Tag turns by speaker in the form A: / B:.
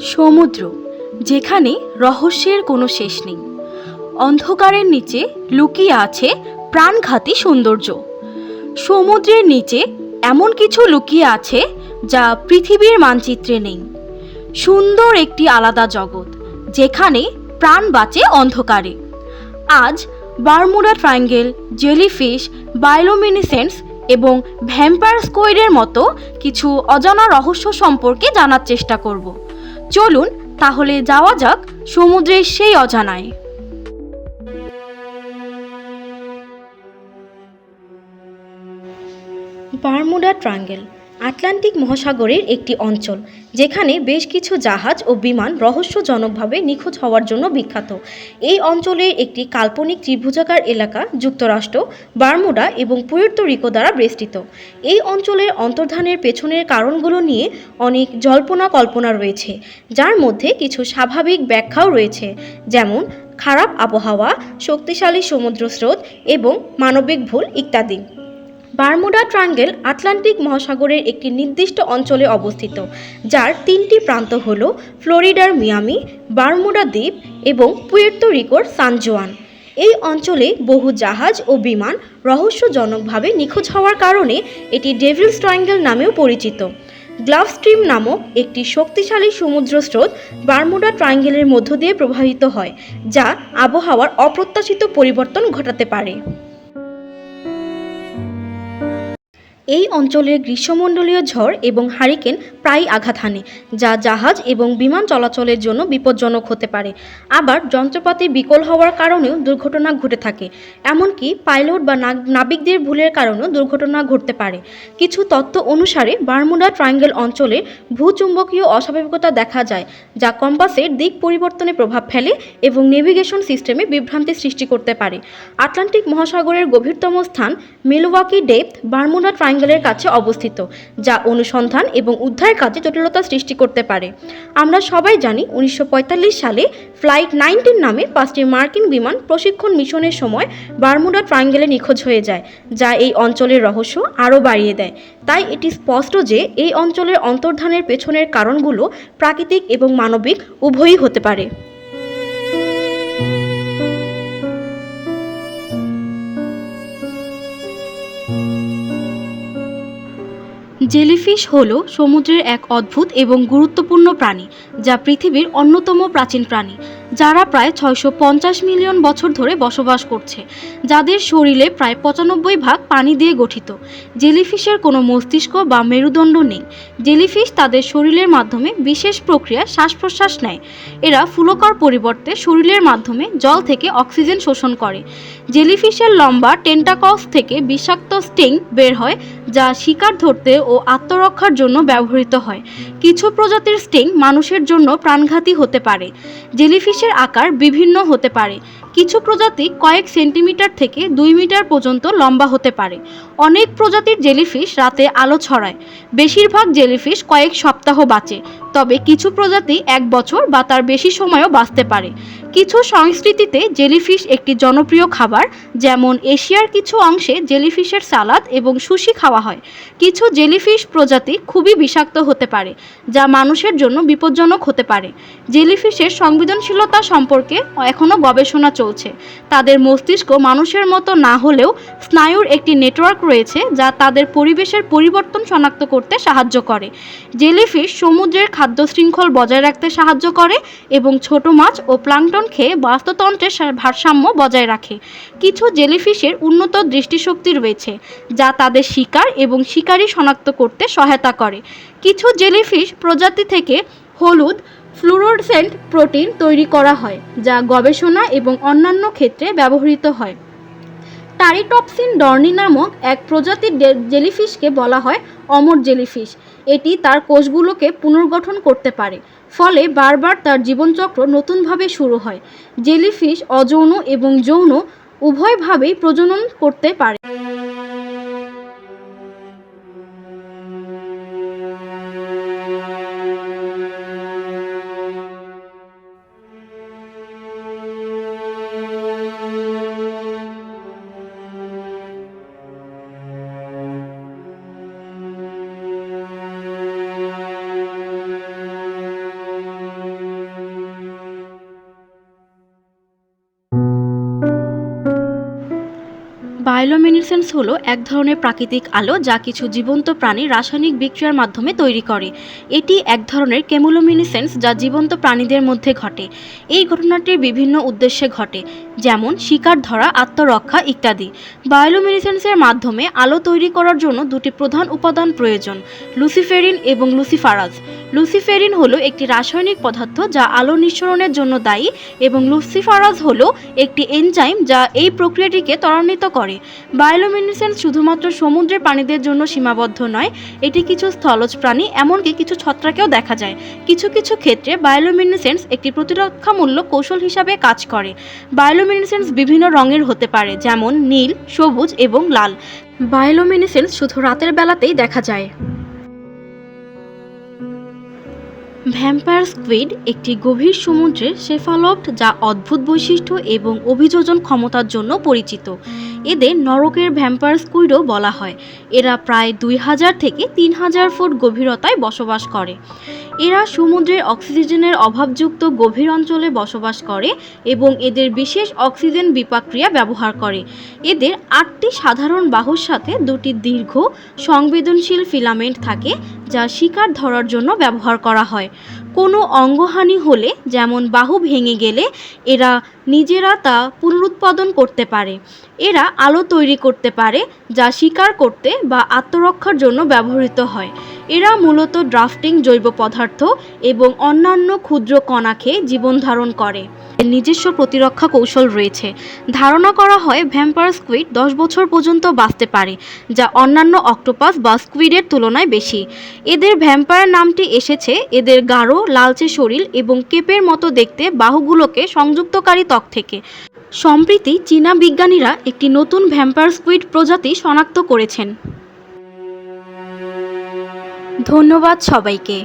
A: সমুদ্র, যেখানে রহস্যের কোনো শেষ নেই। অন্ধকারের নিচে লুকিয়ে আছে প্রাণঘাতী সৌন্দর্য। সমুদ্রের নিচে এমন কিছু লুকিয়ে আছে যা পৃথিবীর মানচিত্রে নেই। সুন্দর একটি আলাদা জগৎ, যেখানে প্রাণ বাঁচে অন্ধকারে। আজ বারমুডা ট্রায়াঙ্গেল, জেলিফিশ, বায়োলোমিনিসেন্স এবং ভ্যাম্পায়ার স্কোয়েডের মতো কিছু অজানা রহস্য সম্পর্কে জানার চেষ্টা করব। চলুন তাহলে যাওয়া যাক সমুদ্রের সেই অজানায়। Bermuda triangle. আটলান্টিক মহাসাগরের একটি অঞ্চল, যেখানে বেশ কিছু জাহাজ ও বিমান রহস্যজনকভাবে নিখোঁজ হওয়ার জন্য বিখ্যাত। এই অঞ্চলের একটি কাল্পনিক ত্রিভুজাকার এলাকা যুক্তরাষ্ট্র, বারমুডা এবং পুয়ের্তো রিকো দ্বারা বেষ্টিত। এই অঞ্চলের অন্তর্ধানের পেছনের কারণগুলো নিয়ে অনেক জল্পনা কল্পনা রয়েছে, যার মধ্যে কিছু স্বাভাবিক ব্যাখ্যাও রয়েছে, যেমন খারাপ আবহাওয়া, শক্তিশালী সমুদ্র স্রোত এবং মানবিক ভুল ইত্যাদি। বারমুডা ট্রাঙ্গেল আটলান্টিক মহাসাগরের একটি নির্দিষ্ট অঞ্চলে অবস্থিত, যার তিনটি প্রান্ত হল ফ্লোরিডার মিয়ামি, বারমুডা দ্বীপ এবং পুয়ের্তো রিকোর সানজোয়ান এই অঞ্চলে বহু জাহাজ ও বিমান রহস্যজনকভাবে নিখোঁজ হওয়ার কারণে এটি ডেভিলস ট্রায়াঙ্গেল নামেও পরিচিত। গ্লাভ স্ট্রিম নামক একটি শক্তিশালী সমুদ্র স্রোত বারমুডা ট্রায়াঙ্গেলের মধ্য দিয়ে প্রবাহিত হয়, যা আবহাওয়ার অপ্রত্যাশিত পরিবর্তন ঘটাতে পারে। এই অঞ্চলের গ্রীষ্মমণ্ডলীয় ঝড় এবং হারিকেন প্রায়ই আঘাত হানে, যা জাহাজ এবং বিমান চলাচলের জন্য বিপজ্জনক হতে পারে। আবার যন্ত্রপাতি বিকল হওয়ার কারণেও দুর্ঘটনা ঘটে থাকে, এমনকি পাইলট বা নাবিকদের ভুলের কারণেও দুর্ঘটনা ঘটতে পারে। কিছু তথ্য অনুসারে, বারমুডা ট্রায়াঙ্গেল অঞ্চলে ভূচুম্বকীয় অস্বাভাবিকতা দেখা যায়, যা কম্পাসের দিক পরিবর্তনে প্রভাব ফেলে এবং নেভিগেশন সিস্টেমে বিভ্রান্তি সৃষ্টি করতে পারে। আটলান্টিক মহাসাগরের গভীরতম স্থান মিলওয়াকি ডেপথ, বারমুডা ট্রায়াঙ্গেলের কাছে অবস্থিত, যা অনুসন্ধান এবং উদ্ধার কাজে জটিলতা সৃষ্টি করতে পারে। আমরা সবাই জানি উনিশশো পঁয়তাল্লিশ সালে ফ্লাইট নাইনটিন নামে পাঁচটি মার্কিন বিমান প্রশিক্ষণ মিশনের সময় বারমুডা ট্রায়াঙ্গেলে নিখোঁজ হয়ে যায়, যা এই অঞ্চলের রহস্য আরও বাড়িয়ে দেয়। তাই এটি স্পষ্ট যে এই অঞ্চলের অন্তর্ধানের পেছনের কারণগুলো প্রাকৃতিক এবং মানবিক, উভয়ই হতে পারে। জেলিফিশ হল সমুদ্রের এক অদ্ভুত এবং গুরুত্বপূর্ণ প্রাণী যা পৃথিবীর অন্যতম প্রাচীন প্রাণী। যারা প্রায় ছয়শো পঞ্চাশ মিলিয়ন বছর ধরে বসবাস করছে, যাদের শরীরে প্রায় পঁচানব্বই ভাগ পানি দিয়ে গঠিত। জেলিফিশের কোনো মস্তিষ্ক বা মেরুদণ্ড নেই। জেলিফিশ তাদের শরীরের মাধ্যমে বিশেষ প্রক্রিয়া শ্বাস প্রশ্বাস নেয়। এরা ফুলকর পরিবর্তে শরীরের মাধ্যমে জল থেকে অক্সিজেন শোষণ করে। জেলিফিশের লম্বা টেন্টাকস থেকে বিষাক্ত স্টিং বের হয়, যা শিকার ধরতে ও আত্মরক্ষার জন্য ব্যবহৃত হয়। কিছু প্রজাতির স্টিং মানুষের জন্য প্রাণঘাতী হতে পারে। জেলিফিশের আকার বিভিন্ন হতে পারে। কিছু প্রজাতি কয়েক সেন্টিমিটার থেকে দুই মিটার পর্যন্ত লম্বা হতে পারে। অনেক প্রজাতির জেলিফিশ রাতে আলো ছড়ায়। বেশিরভাগ জেলিফিশ কয়েক সপ্তাহ বাঁচে, তবে কিছু প্রজাতি এক বছর বা তার বেশি সময়ও বাঁচতে পারে। কিছু সংস্কৃতিতে জেলিফিশ একটি জনপ্রিয় খাবার, যেমন এশিয়ার কিছু অংশে জেলিফিশের সালাদ এবং সুশি খাওয়া হয়। কিছু জেলিফিশ প্রজাতি খুবই বিষাক্ত হতে পারে, যা মানুষের জন্য বিপজ্জনক হতে পারে। জেলিফিশের সংবেদনশীলতা সম্পর্কে এখনও গবেষণা চলছে। তাদের মস্তিষ্ক মানুষের মতো না হলেও স্নায়ুর একটি নেটওয়ার্ক রয়েছে, যা তাদের পরিবেশের পরিবর্তন শনাক্ত করতে সাহায্য করে। জেলিফিশ সমুদ্রের খাদ্য শৃঙ্খল বজায় রাখতে সাহায্য করে এবং ছোট মাছ ও প্লাঙ্কটন খেয়ে বাস্তুতন্ত্রের ভারসাম্য বজায় রাখে। কিছু জেলিফিশের উন্নত দৃষ্টিশক্তি রয়েছে, যা তাদের শিকার এবং শিকারী শনাক্ত করতে সহায়তা করে। কিছু জেলিফিশ প্রজাতি থেকে হলুদ ফ্লুরোসেন্ট প্রোটিন তৈরি করা হয়, যা গবেষণা এবং অন্যান্য ক্ষেত্রে ব্যবহৃত হয়। টারিটপসিন ডর্নি নামক এক প্রজাতির জেলিফিশকে বলা হয় অমর জেলিফিশ। এটি তার কোষগুলোকে পুনর্গঠন করতে পারে। ফলে বারবার তার জীবনচক্র নতুনভাবে শুরু হয়। জেলিফিশ অযৌন এবং যৌন উভয়ভাবেই প্রজনন করতে পারে। বায়োলোমিনেসেন্স হলো এক ধরনের প্রাকৃতিক আলো যা কিছু জীবন্ত প্রাণী রাসায়নিক বিক্রিয়ার মাধ্যমে তৈরি করে। এটি এক ধরনের কেমোলোমিনেসেন্স যা জীবন্ত প্রাণীদের মধ্যে ঘটে। এই ঘটনাটি বিভিন্ন উদ্দেশ্যে ঘটে, যেমন শিকার ধরা, আত্মরক্ষা ইত্যাদি। বায়োলোমিনেসেন্সের মাধ্যমে আলো তৈরি করার জন্য দুটি প্রধান উপাদান প্রয়োজন, লুসিফেরিন এবং লুসিফারাজ লুসিফেরিন হলো একটি রাসায়নিক পদার্থ যা আলো নিঃসরণের জন্য দায়ী এবং লুসিফারাজ হলো একটি এনজাইম যা এই প্রক্রিয়াটিকে ত্বরান্বিত করে। বায়োলোমিনেসেন্স শুধুমাত্র সমুদ্রের প্রাণীদের জন্য সীমাবদ্ধ নয়, এটি কিছু স্থলজ প্রাণী, এমনকি কিছু ছত্রাকেও দেখা যায়। কিছু কিছু ক্ষেত্রে বায়োলোমিনেসেন্স একটি প্রতিরক্ষামূলক কৌশল হিসাবে কাজ করে। বায়োলোমিনেসেন্স বিভিন্ন রঙের হতে পারে, যেমন নীল, সবুজ এবং লাল। বায়োলোমিনেসেন্স শুধু রাতের বেলাতেই দেখা যায়। ভ্যাম্পায়ার স্কুইড একটি গভীর সমুদ্রের সেফালপ্ট যা অদ্ভুত বৈশিষ্ট্য এবং অভিযোজন ক্ষমতার জন্য পরিচিত। এদের নরকের ভ্যাম্পায়ার স্কুইডও বলা হয়। এরা প্রায় দুই হাজার থেকে তিন হাজার ফুট গভীরতায় বসবাস করে। এরা সমুদ্রের অক্সিজেনের অভাবযুক্ত গভীর অঞ্চলে বসবাস করে এবং এদের বিশেষ অক্সিজেন বিপাক্রিয়া ব্যবহার করে। এদের আটটি সাধারণ বাহুর সাথে দুটি দীর্ঘ, সংবেদনশীল ফিলামেন্ট থাকে যা শিকার ধরার জন্য ব্যবহার করা হয়। কোনো অঙ্গহানি হলে, যেমন বাহু ভেঙে গেলে, এরা নিজেরা তা পুনরুৎপাদন করতে পারে। এরা আলো তৈরি করতে পারে, যা শিকার করতে বা আত্মরক্ষার জন্য ব্যবহৃত হয়। এরা মূলত ড্রাফটিং জৈব পদার্থ এবং অন্যান্য ক্ষুদ্র কণা খেয়ে জীবন ধারণ করে। নিজস্ব প্রতিরক্ষা কৌশল রয়েছে। ধারণা করা হয় ভ্যাম্পায়ার স্কুইড দশ বছর পর্যন্ত বাঁচতে পারে, যা অন্যান্য অক্টোপাস বা স্কুইডের তুলনায় বেশি। এদের ভ্যাম্পায়ার নামটি এসেছে এদের গাঢ়, লালচে শরীর এবং কেপের মতো দেখতে বাহুগুলোকে সংযুক্তকারী ত্বক থেকে। সম্প্রতি চীনা বিজ্ঞানীরা একটি নতুন ভ্যাম্পায়ার স্কুইড প্রজাতি শনাক্ত করেছেন। ধন্যবাদ সবাইকে।